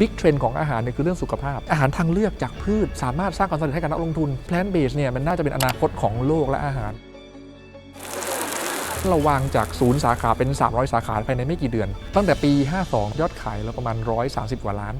บิ๊กเทรนด์ของอาหารเนี่ยคือเรื่องสุขภาพ อาหารทางเลือกจากพืช สามารถสร้างความสำเร็จให้กับนักลงทุนแพลนเบสเนี่ยมันน่าจะเป็นอนาคตของโลกและอาหารเราวางจากศูนย์สาขาเป็น 300 สาขาภายในไม่กี่เดือน ตั้งแต่ปี 52 ยอดขายแล้วประมาณ 130 กว่าล้าน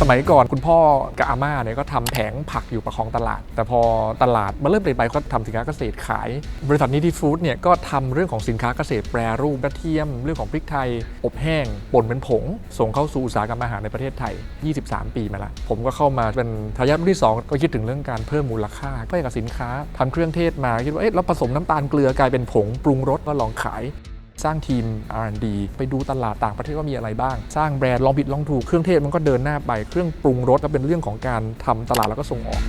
สมัยก่อนคุณพ่อกับอาม่าเนี่ยก็ทำแผงผักอยู่ประคองตลาด แต่พอตลาดมันเริ่มเปลี่ยนไปก็ทำสินค้าเกษตรขาย บริษัทนิติฟู้ดเนี่ยก็ทำเรื่องของสินค้าเกษตรแปรรูปกระเทียม เรื่องของพริกไทย อบแห้งป่นเป็นผง ส่งเข้าสู่อุตสาหกรรมอาหารในประเทศไทย 23 ปีมาแล้วผมก็เข้ามาเป็นทายาทรุ่นที่ 2 ก็คิดถึงเรื่องการเพิ่มมูลค่าใกล้กับสินค้าทำเครื่องเทศมาคิดว่าเอ๊ะเราผสมน้ำตาลเกลือกลายเป็นผงปรุงรสก็ลองขาย สร้างทีม R&D ไปดูตลาดต่างประเทศว่ามีอะไรบ้าง สร้างแบรนด์ลองผิดลองถูกเครื่องเทศมันก็เดินหน้าไปเครื่องปรุงรสก็เป็นเรื่องของการทำตลาดแล้วก็ส่งออก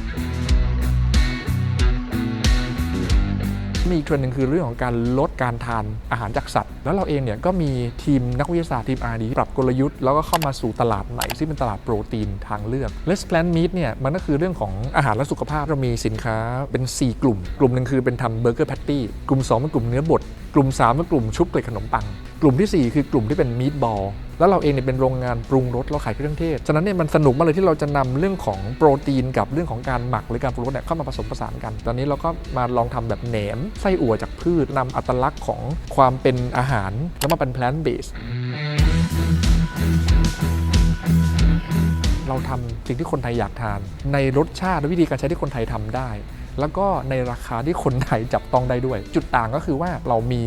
มีอีกเทรนด์หนึ่งคือเรื่องของการลดการทานอาหารจากสัตว์ แล้วเราเองเนี่ยก็มีทีมนักวิทยาศาสตร์ทีม R&D ปรับกลยุทธ์แล้วก็เข้ามาสู่ตลาดใหม่ซึ่งเป็นตลาดโปรตีนทางเลือก Less Plant Meat เนี่ยมันก็คือเรื่องของอาหารและสุขภาพเรามีสินค้าเป็น 4 กลุ่ม กลุ่มหนึ่งคือเป็นทำเบอร์เกอร์แพตตี้กลุ่ม2เป็นกลุ่มเนื้อบดกลุ่ม3เป็นกลุ่มชุบเกล็ดขนมปัง กลุ่มทีสี่4 คือกลุ่มที่เป็นมีดบอลแล้วเราเองเนี่ยเป็นโรงงานปรุงรสเราขายเครื่องเทศ ฉะนั้นเนี่ยมันสนุกมากเลยที่เราจะนำเรื่องของโปรตีนกับเรื่องของการหมักหรือการปรุงรสเนี่ยเข้ามาผสมผสานกัน ตอนนี้เราก็มาลองทำแบบแหนมไส้อั่วจากพืชนำอัตลักษณ์ของความเป็นอาหาร แล้วมาเป็น plant based เราทำสิ่งที่คนไทยอยากทาน ในรสชาติและวิธีการใช้ที่คนไทยทำได้ แล้วก็ในราคาที่คนไทยจับต้องได้ด้วย จุดต่างก็คือว่าเรามี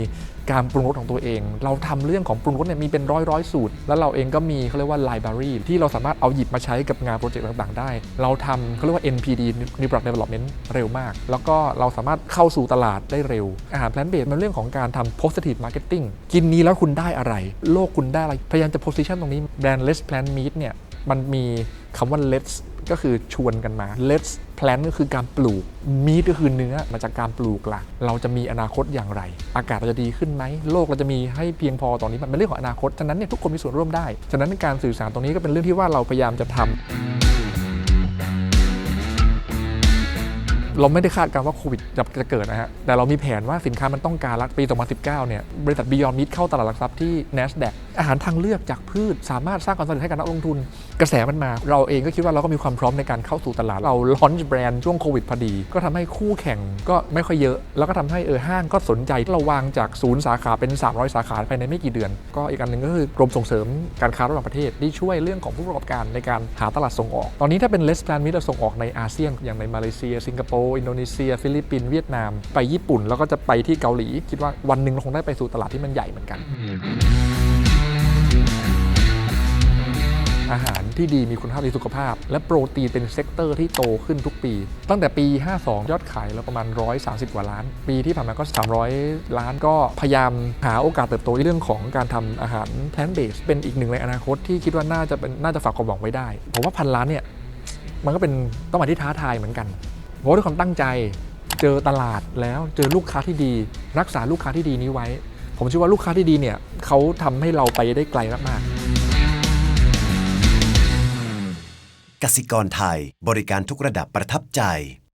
การปรุงรสของตัวเอง เราทำเรื่องของปรุงรสเนี่ยมีเป็นร้อยร้อยสูตร แล้วเราเองก็มีเขาเรียกว่า library ที่เราสามารถเอาหยิบมาใช้กับงานโปรเจกต์ต่างๆ ได้ เราทำเขาเรียกว่า NPD New Product Development เร็วมาก แล้วก็เราสามารถเข้าสู่ตลาดได้เร็ว อาหาร plant based มันเรื่องของการทำ positive marketing กินนี้แล้วคุณได้อะไร โลกคุณได้อะไร พยายามจะ position ตรงนี้แบรนด์ less plant meat เนี่ยมันมีคำว่า let's ก็คือชวนกันมา let's plant ก็คือการปลูก meat ก็คือเนื้อมาจากการปลูกล่ะ เราจะมีอนาคตอย่างไร อากาศเราจะดีขึ้นไหม โลกเราจะมีให้เพียงพอตอนนี้มันเป็นเรื่องของอนาคต ฉะนั้นเนี่ยทุกคนมีส่วนร่วมได้ ฉะนั้นการสื่อสารตรงนี้ก็เป็นเรื่องที่ว่าเราพยายามจะทำ เราไม่ได้คาดการณ์ว่าโควิดจะจะเกิดนะฮะ แต่เรามีแผนว่าสินค้ามันต้องการละปี 2019 เนี่ย บริษัท Beyond Meat เข้าตลาดหลักทรัพย์ที่ NASDAQ อาหารทางเลือกจากพืช สามารถสร้างความสำเร็จให้กับนักลงทุน กระแสมันมา เราเองก็คิดว่าเราก็มีความพร้อมในการเข้าสู่ตลาด เราลอนช์แบรนด์ช่วงโควิดพอดี ก็ทำให้คู่แข่งก็ไม่ค่อยเยอะ แล้วก็ทำให้เออห้างก็สนใจ เราวางจากศูนย์สาขาเป็น 300 สาขาภายในไม่กี่เดือน ก็อีกอันหนึ่งก็คือกรมส่งเสริมการค้าระหว่างประเทศที่ช่วยเรื่องของผู้ประกอบการในการหาตลาดส่งออก ตอนนี้ถ้าเป็นเลสแ l นมิเราส่งออกในอาเซียนอย่างในมาเลเซีย สิงคโปร์อินโดนีเซีย ฟิลิปปินส์เวียดนาม ไปญี่ปุ่น แล้วก็จะไปที่เกาหลี คิดว่าวันหนึ่งเราคงได้ไปสู่ตลาดที่มันใหญ่เหมือนกัน อาหารที่ดีมีคุณภาพดีสุขภาพ และโปรตีนเป็นเซกเตอร์ที่โตขึ้นทุกปี ตั้งแต่ปี 52 ยอดขายแล้วประมาณ 130 กว่าล้าน ปีที่ผ่านมาก็ 300 ล้านก็พยายามหาโอกาสเติบโตในเรื่องของการทำอาหาร plant based เป็นอีกหนึ่งในอนาคตที่คิดว่าน่าจะเป็นน่าจะฝากความหวังไว้ได้ผมว่าพันล้านเนี่ยมันก็เป็นต้องมาที่ท้าทายเหมือนกัน เพราะด้วยความตั้งใจเจอตลาดแล้วเจอลูกค้าที่ดี รักษาลูกค้าที่ดีนี้ไว้ ผมเชื่อว่าลูกค้าที่ดีเนี่ยเขาทำให้เราไปได้ไกลมากๆกสิกรไทยบริการทุกระดับประทับใจ